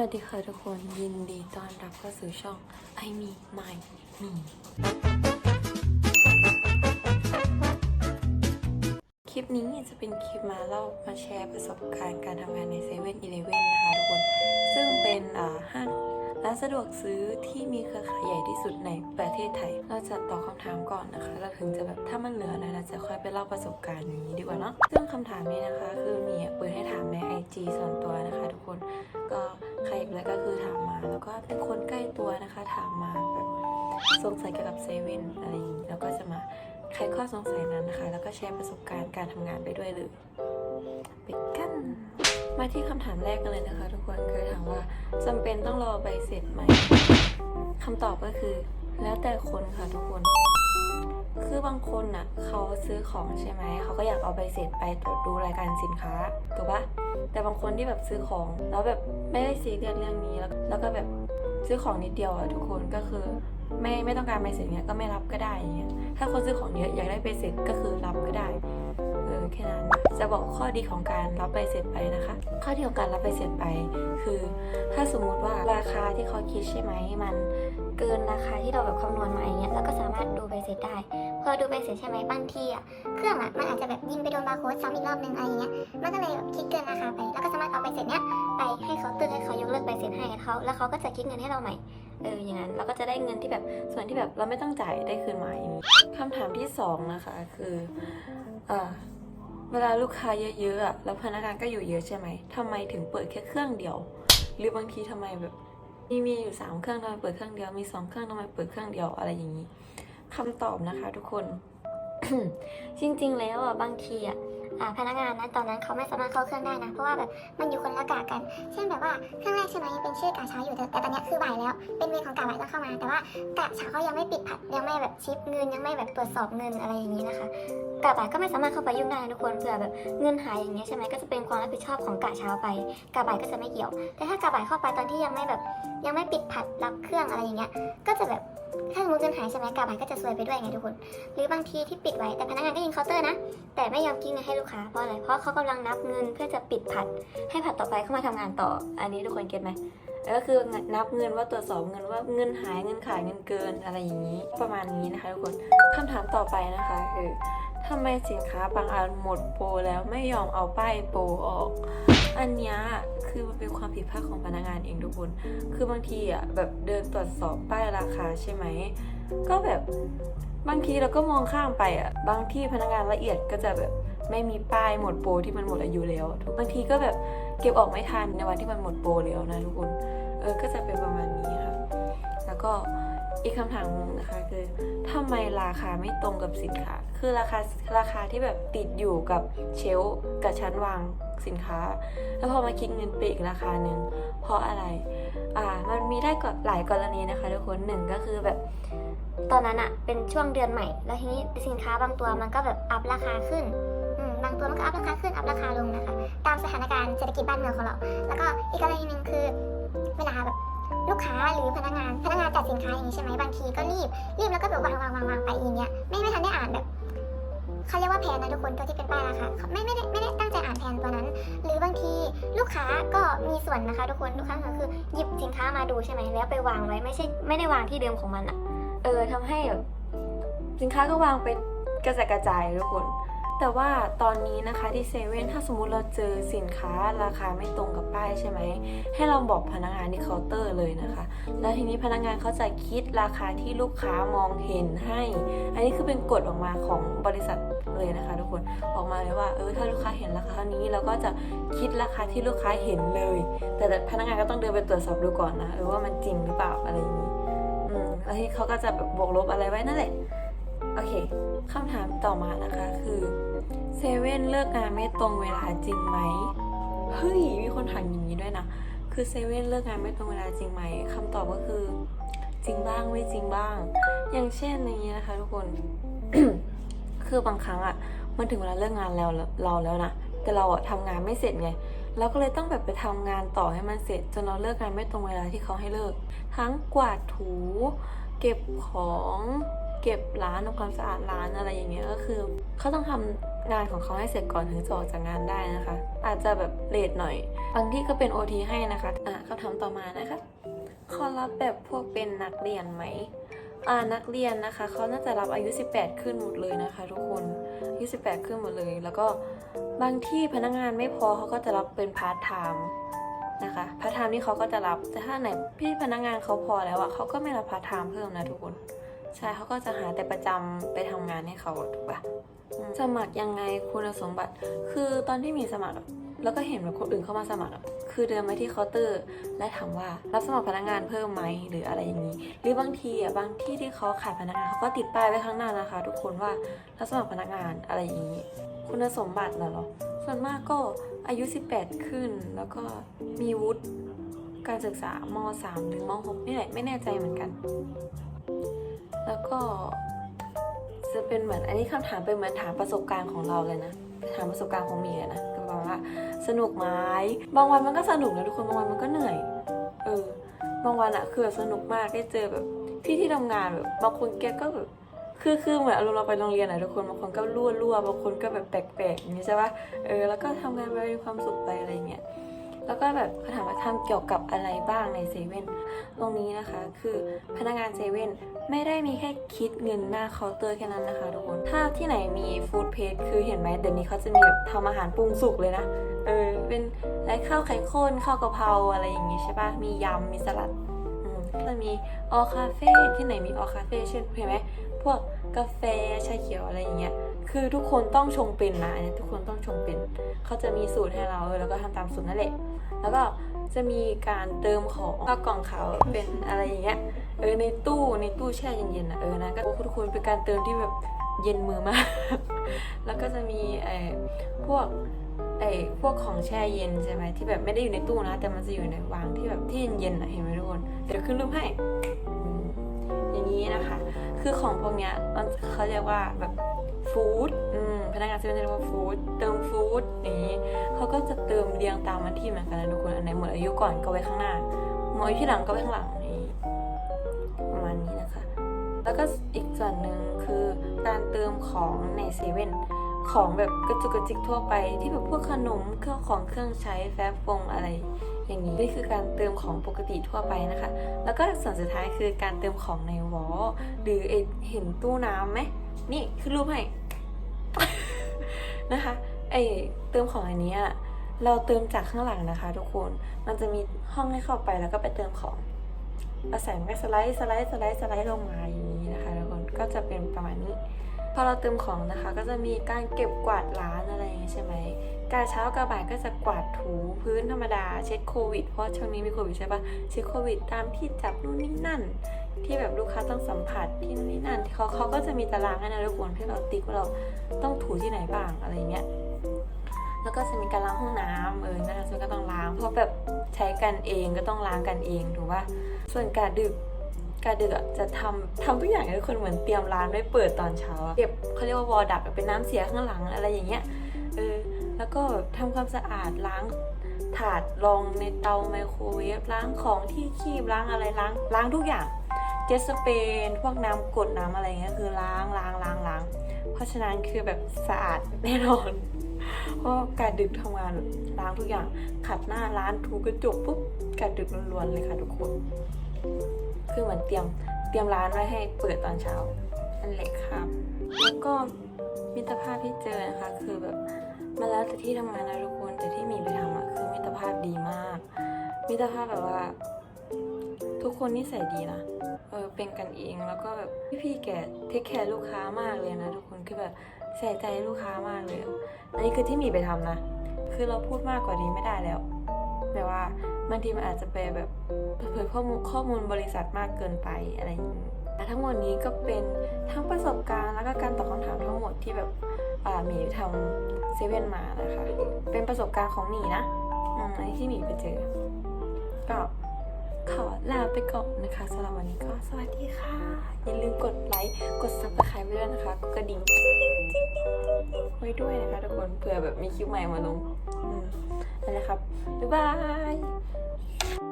วัสดีค่ะทุกคนยินดีต้อนรับเข้าสู่ช่องไอมีไม่มีคลิปนี้จะเป็นคลิปมาเล่ามาแชร์ประสบการณ์การทำงานในเซเว่นอีเลเว่นนะคะทุกคน ซึ่งเป็นอ่าห้างร้านสะดวกซื้อที่มีเครือข่ายใหญ่ที่สุดในประเทศไทย เราจะตอบคำถามก่อนนะคะแล้วถึงจะแบบถ้ามันเหลืออะไรเราจะค่อยไปเล่าประสบการณ์อย่างนี้ดีกว่าเนาะ ซึ่งคำถามนี้นะคะ คือมีเปิดให้ถามใน IG ส่วนตัวนะคะ ทุกคน ก็ ใครแล้ก็คือถามมา แล้วก็เป็นคนใกล้ตัวนะคะ ถามมาแบบสงสัยเกี่ยวกับเซเว่นอะไรอย่างนี้แล้วก็จะมาไขข้อสงสัยนั้นนะคะ แล้วก็แชร์ประสบการณ์การทำงานไปด้วยเลยไปกัน มาที่คำถามแรกกันเลยนะคะ ทุกคนคือถามว่าจำเป็นต้องรอใบเสร็จไหมคำตอบก็คือ แล้วแต่คนค่ะทุกคน คือบางคนน่ะเขาซื้อของใช่ไหมเขาก็อยากเอาใบเสร็จไปตรวจดูรายการสินค้าถูกปะแต่บางคนที่แบบซื้อของแล้วแบบไม่ได้ซีเรียสเรื่องนี้แล้ว แล้วก็แบบซื้อของนิดเดียวอะทุกคนก็คือไม่ไม่ต้องการใบเสร็จเนี้ยก็ไม่รับก็ได้อย่างเงี้ยถ้าคนซื้อของเยอะอยากได้ใบเสร็จก็คือรับก็ได้เออแค่นั้นจะบอกข้อดีของการรับใบเสร็จไปนะคะ ข้อดีของการรับใบเสร็จไป คือ ถ้าสมมุติว่าราคาที่เขาคิดใช่ไหมมันเกินราคาที่เราแบบคำนวณมาอย่างเงี้ยเราก็สามารถดูใบเสร็จได้ พอดูใบเสร็จใช่ไหมบางทีอะเครื่องอะมันอาจจะแบบยิงไปโดนบาร์โค้ดซ้ำอีกรอบนึงอะไรอย่างเงี้ยมันก็เลยแบบคิดเกินราคาไป แล้วก็สามารถเอาใบเสร็จเนี้ยไปให้เขาตื่นให้เขายกเลิกใบเสร็จให้เขาแล้วเขาก็จะคิดเงินให้เราใหม่เอออย่างนั้นเราก็จะได้เงินที่แบบส่วนที่แบบเราไม่ต้องจ่ายได้คืนมาอย่างนี้คำถามที่สองนะคะคือเอ่อเวลาลูกค้าเยอะๆอะแล้วพนักงานก็อยู่เยอะใช่ไหมทำไมถึงเปิดแค่เครื่องเดียว หรือบางทีทำไมแบบมีมีอยู่สามเครื่องทำไมเปิดเครื่องเดียวมีสองเครื่องทำไมเปิดเครื่องเดียวอะไรอย่างนี้ คำตอบนะคะทุกคน จริงๆ แล้วอะบางทีอะพนักงานนะตอนนั้นเขาไม่สามารถเข้าเครื่องได้นะ เพราะว่าแบบมันอยู่คนละกะกัน เช่นแบบว่าเครื่องแรกใช่ไหมเป็นชื่อกะเช้าอยู่แต่แต่ตอนเนี้ยคือบ่ายแล้ว เป็นเวรของกะบ่ายต้องเข้ามา แต่ว่ากะเช้าเขายังไม่ปิดผัดยังไม่แบบชิปเงินยังไม่แบบตรวจสอบเงินอะไรอย่างนี้นะคะกะบ่ายก็ไม่สามารถเข้าไปยุ่งได้นะทุกคนเผื่อแบบเงินหายอย่างเงี้ยใช่ไหมก็จะเป็นความรับผิดชอบของกะเช้าไปกะบ่ายก็จะไม่เกี่ยว แต่ถ้ากะบ่ายเข้าไปตอนที่ยังไม่แบบยังไม่ปิดผัดรับเครื่องอะไรอย่างเงี้ยก็จะแบบ ถ้าสมมติเงินหายใช่ไหมกาบายก็จะซวยไปด้วยไงทุกคน หรือบางทีที่ปิดไว้แต่พนักงานก็ยิงเคาน์เตอร์นะ แต่ไม่ยอมกินเงินให้ลูกค้าเพราะอะไรเพราะเขากำลังนับเงินเพื่อจะปิดผัด ให้ผัดต่อไปเข้ามาทำงานต่อ อันนี้ทุกคนเก็ตไหมก็คือนับเงินว่าตรวจสอบเงินว่าเงินหายเงินขายเงินเกินอะไรอย่างนี้ ประมาณนี้นะคะทุกคนคำถามต่อไปนะคะคือ ทำไมสินค้าบางอันหมดโปรแล้วไม่ยอมเอาป้ายโปรออก อันนี้คือมันเป็นความผิดพลาดของพนักงานเองทุกคน คือบางทีอะแบบเดินตรวจสอบป้ายราคาใช่ไหม ก็แบบบางทีเราก็มองข้ามไปอะ บางที่พนักงานละเอียดก็จะแบบไม่มีป้ายหมดโปรที่มันหมดอายุแล้วทุกบางทีก็แบบเก็บออกไม่ทันในวันที่มันหมดโปรแล้วนะทุกคน เออ ก็จะเป็นประมาณนี้ค่ะ แล้วก็ อีกคำถามหนึงนะคะคือทำไมราคาไม่ตรงกับสินค้า คือราคาราคาที่แบบติดอยู่กับเชลกับชั้นวางสินค้า แล้วพอมาคิดเงินไปอีกราคาหนึ่งเพราะอะไร อ่า มันมีได้กหลายกรณีนะคะทุกคนหนึ่งก็คือแบบตอนนั้นอะเป็นช่วงเดือนใหม่ แล้วทีนี้สินค้าบางตัวมันก็แบบอัพราคาขึ้นบางตัวมันก็อัพราคาขึ้นอัพราคาลงนะคะ ตามสถานการณ์เศรษฐกิจบ้านเมืองของเรา แล้วก็อีกกรณีหนึ่งคือเวลาแบบ ลูกค้าหรือพนักงานพนักงานจัดสินค้าอย่างนี้ใช่ไหมบางทีก็รีบรีบแล้วก็แบบวางวางวางวางไปอย่างเงี้ยไม่ไม่ทันได้อ่านแบบเขาเรียกว่าแผนนะทุกคนตัวที่เป็นป้ายราคาไม่ไม่ได้ไม่ได้ตั้งใจอ่านแผนตัวนั้น หรือบางทีลูกค้าก็มีส่วนนะคะทุกคนทุกครั้งก็คือหยิบสินค้ามาดูใช่ไหมแล้วไปวางไว้ไม่ใช่ไม่ได้วางที่เดิมของมันอะเออทำให้สินค้าก็วางไปกระจายกระจายทุกคน แต่ว่าตอนนี้นะคะที่เซเว่นถ้าสมมุติเราเจอสินค้าราคาไม่ตรงกับป้ายใช่ไหม ให้เราบอกพนักงานที่เคาน์เตอร์เลยนะคะ แล้วทีนี้พนักงานเขาจะคิดราคาที่ลูกค้ามองเห็นให้ อันนี้คือเป็นกฎออกมาของบริษัทเลยนะคะ ทุกคนออกมาเลยว่าเออถ้าลูกค้าเห็นราคาเท่านี้เราก็จะคิดราคาที่ลูกค้าเห็นเลย แต่พนักงานก็ต้องเดินไปตรวจสอบดูก่อนนะเออว่ามันจริงหรือเปล่าอะไรอย่างนี้อืมแล้วที่เขาก็จะแบบบวกลบอะไรไว้นั่นแหละ โอเคคำถามต่อมานะคะคือเซเว่นเลิกงานไม่ตรงเวลาจริงไหมเฮ้ยมีคนถามอย่างนี้ด้วยนะคือเซเว่นเลิกงานไม่ตรงเวลาจริงไหมคำตอบก็คือ จริงบ้างไม่จริงบ้าง อย่างเช่นอย่างนี้นะคะ ทุกคน คือบางครั้งอะมันถึงเวลาเลิกงานแล้วเราแล้วนะแต่เราอะทำงานไม่เสร็จไงเราก็เลยต้องแบบไปทำงานต่อให้มันเสร็จ จนเราเลิกงานไม่ตรงเวลาที่เขาให้เลิก ทั้งกวาดถู เก็บของ เก็บร้านทำความสะอาดร้านอะไรอย่างเงี้ยก็คือเขาต้องทำงานของเขาให้เสร็จก่อนถึงจะออกจากงานได้นะคะ อาจจะแบบเลทหน่อย บางที่ก็เป็น OT ให้นะคะอะคำถามต่อมานะคะขารับแบบพวกเป็นนักเรียนไหมอ่านักเรียนนะคะเขาน่าจะรับอายุ 18 ขึ้นหมดเลยนะคะ ทุกคนอายุ18 ขึ้นหมดเลย แล้วก็บางที่พนักงานไม่พอเขาก็จะรับเป็นพาร์ทไทม์นะคะพาร์ทไทม์นี่เขาก็จะรับแต่ถ้าไหนพี่พนักงานเขาพอแล้วอะเขาก็ไม่รับพาร์ทไทม์เพิ่มนะทุกคน ใช่เขาก็จะหาแต่ประจำไปทำงานให้เขาถูกปะสมัครยังไงคุณสมบัติ คือตอนที่มีสมัคร แล้วก็เห็นแบบคนอื่นเข้ามาสมัคร คือเดินไปที่เคาน์เตอร์ และถามว่ารับสมัครพนักงานเพิ่มไหมหรืออะไรอย่างนี้ หรือบางทีอะบางที่ที่เขาขาดพนักงานเขาก็ติดป้ายไว้ข้างหน้านะคะ ทุกคนว่ารับสมัครพนักงานอะไรอย่างนี้ คุณสมบัติน่ะเหรอส่วนมากก็อายุ 18 ขึ้น แล้วก็มีวุฒิการศึกษาม 3 หรือม 6 นี่แหละไม่แน่ใจเหมือนกัน แล้วก็จะเป็นเหมือนอันนี้คำถามเป็นเหมือนถามประสบการณ์ของเราเลยนะถามประสบการณ์ของเมียนะก็ประมาณว่าสนุกไหมบางวันมันก็สนุกนะทุกคนบางวันมันก็เหนื่อย เออบางวันอะคือสนุกมากได้เจอแบบพี่ที่ทำงานแบบบางคนแกก็แบบคือคือเหมือนอารมณ์เราไปโรงเรียนอะทุกคนบางคนก็รั่วรั่วบางคนก็แบบแปลกๆอย่างนี้ใช่ปะเออแล้วก็ทำงานไปมีความสุขไปอะไรเงี้ย แล้วก็แบบเขาถามว่าทำเกี่ยวกับอะไรบ้างในเซเว่นตรงนี้นะคะ คือพนักงานเซเว่นไม่ได้มีแค่คิดเงินหน้าเคาน์เตอร์แค่นั้นนะคะทุกคน ถ้าที่ไหนมีฟู้ดเพจคือเห็นไหมเดี๋ยวนี้เขาจะมีแบบทำอาหารปรุงสุกเลยนะ เออ เป็นไรข้าวไข่ข้นข้าวกะเพราอะไรอย่างงี้ใช่ปะมียำ มีสลัดจะมีออคาเฟ่ที่ไหนมีออคาเฟ่เช่นเห็นไหมพวกกาแฟชาเขียวอะไรอย่างเงี้ย คือทุกคนต้องชงเป็นนะอันนี้ทุกคนต้องชงเป็นเขาจะมีสูตรให้เราเออแล้วก็ทำตามสูตรนั่นแหละ แล้วก็จะมีการเติมของข้าวกล่องขาวเป็นอะไรอย่างเงี้ยเออในตู้ในตู้แช่เย็นๆนะเออนะก็ทุกคนเป็นการเติมที่แบบเย็นมือมาก แล้วก็จะมีไอ้พวกไอ้พวกของแช่เย็นใช่ไหมที่แบบไม่ได้อยู่ในตู้นะ แต่มันจะอยู่ในวางที่แบบที่เย็นๆนะเห็นไหมทุกคนเดี๋ยวขึ้นรูปให้ อย่างนี้นะคะ คือของพวกเนี้ยมันเขาเรียกว่าแบบ ฟู้ดพนักงานเซเว่นจะเรียกว่าฟู้ดเติมฟู้ดนี้เขาก็จะเติมเรียงตามวันที่เหมือนกันนะทุกคนอันไหนหมดอายุก่อนก็ไว้ข้างหน้าหมดอายุที่หลังก็ไว้ข้างหลังนี่ประมาณนี้นะคะ แล้วก็อีกส่วนหนึ่งคือการเติมของในเซเว่นของแบบกระจุกกระจิกทั่วไปที่แบบพวกขนมเครื่องของเครื่องใช้แฟบฟงอะไรอย่างนี้นี่คือการเติมของปกติทั่วไปนะคะ แล้วก็ส่วนสุดท้ายคือการเติมของในวอลหรือเอเห็นตู้น้ำไหมนี่คือรูปให้ นะคะ ไอเติมของอันนี้เราเติมจากข้างหลังนะคะ ทุกคน มันจะมีห้องให้เข้าไปแล้วก็ไปเติมของเราใส่มันก็สไลด์สไลด์สไลด์สไลด์ลงมาอย่างนี้นะคะทุกคนก็จะเป็นประมาณนี้ พอเราเติมของนะคะ ก็จะมีการเก็บกวาดร้านอะไรอย่างงี้ใช่ไหม การเช้ากับบ่ายก็จะกวาดถูพื้นธรรมดาเช็ดโควิดเพราะช่วงนี้มีโควิดใช่ปะเช็ดโควิดตามที่จับนู่นนี่นั่น ที่แบบลูกค้าต้องสัมผัสที่นู่นนี่นั่นเขาเขาก็จะมีตารางให้นะทุกคนให้เราติ๊กว่าเราต้องถูที่ไหนบ้างอะไรเงี้ยแล้วก็จะมีการล้างห้องน้ำเออนะคะซึ่งก็ต้องล้าง เพราะแบบใช้กันเองก็ต้องล้างกันเองถูกปะส่วนการดึกการดึกอะจะทำทำทุกอย่างให้คนเหมือนเตรียมร้านไว้เปิดตอนเช้าเก็บเขาเรียกว่าวอดักเป็นน้ำเสียข้างหลังอะไรอย่างเงี้ยเออ แล้วก็ทำความสะอาดล้างถาดรองในเตาไมโครเวฟล้างของที่คีบล้างอะไรล้างล้างทุกอย่างเจสเปนพวกน้ำกดน้ำอะไรเงี้ยคือล้างล้างล้างล้างเพราะฉะนั้นคือแบบสะอาดแน่นอนเพราะการดึกทำงานล้างทุกอย่าง ขัดหน้าร้านถูกระจกปุ๊บการดึกล้วนๆเลยค่ะทุกคน คือเหมือนเตรียมเตรียมร้านไว้ให้เปิดตอนเช้านั่นแหละครับ แล้วก็มิตรภาพที่เจอนะคะคือแบบ มาแล้วแต่ที่ทำงานนะทุกคนแต่ที่มีไปทำอะคือมิตรภาพดีมาก มิตรภาพแบบว่า ทุกคนนิสัยดีนะเออเป็นกันเองแล้วก็แบบพี่ๆแกเทคแคร์ลูกค้ามากเลยนะทุกคนคือแบบใส่ใจลูกค้ามากเลย อันนี้คือที่มีไปทำนะ คือเราพูดมากกว่านี้ไม่ได้แล้วแบบว่าบางทีมันอาจจะไปแบบเผยข้อมูลข้อมูลบริษัทมากเกินไปอะไรอย่างนี้แต่ทั้งหมดนี้ก็เป็นทั้งประสบการณ์แล้วก็การตอบคำถามทั้งหมดที่แบบ หมีทำเซเว่นมานะคะ เป็นประสบการณ์ของหมีนะอืมอันนี้ที่หมีไปเจอ ก็ขอลาไปก่อนนะคะสำหรับวันนี้ก็สวัสดีค่ะ อย่าลืมกดไลค์กดซับสไครต์ไว้ด้วยนะคะกดกระดิ่งไว้ด้วยนะคะทุกคนเผื่อแบบมีคลิปใหม่มาลงอืมนั่นแหละครับ บ๊ายบาย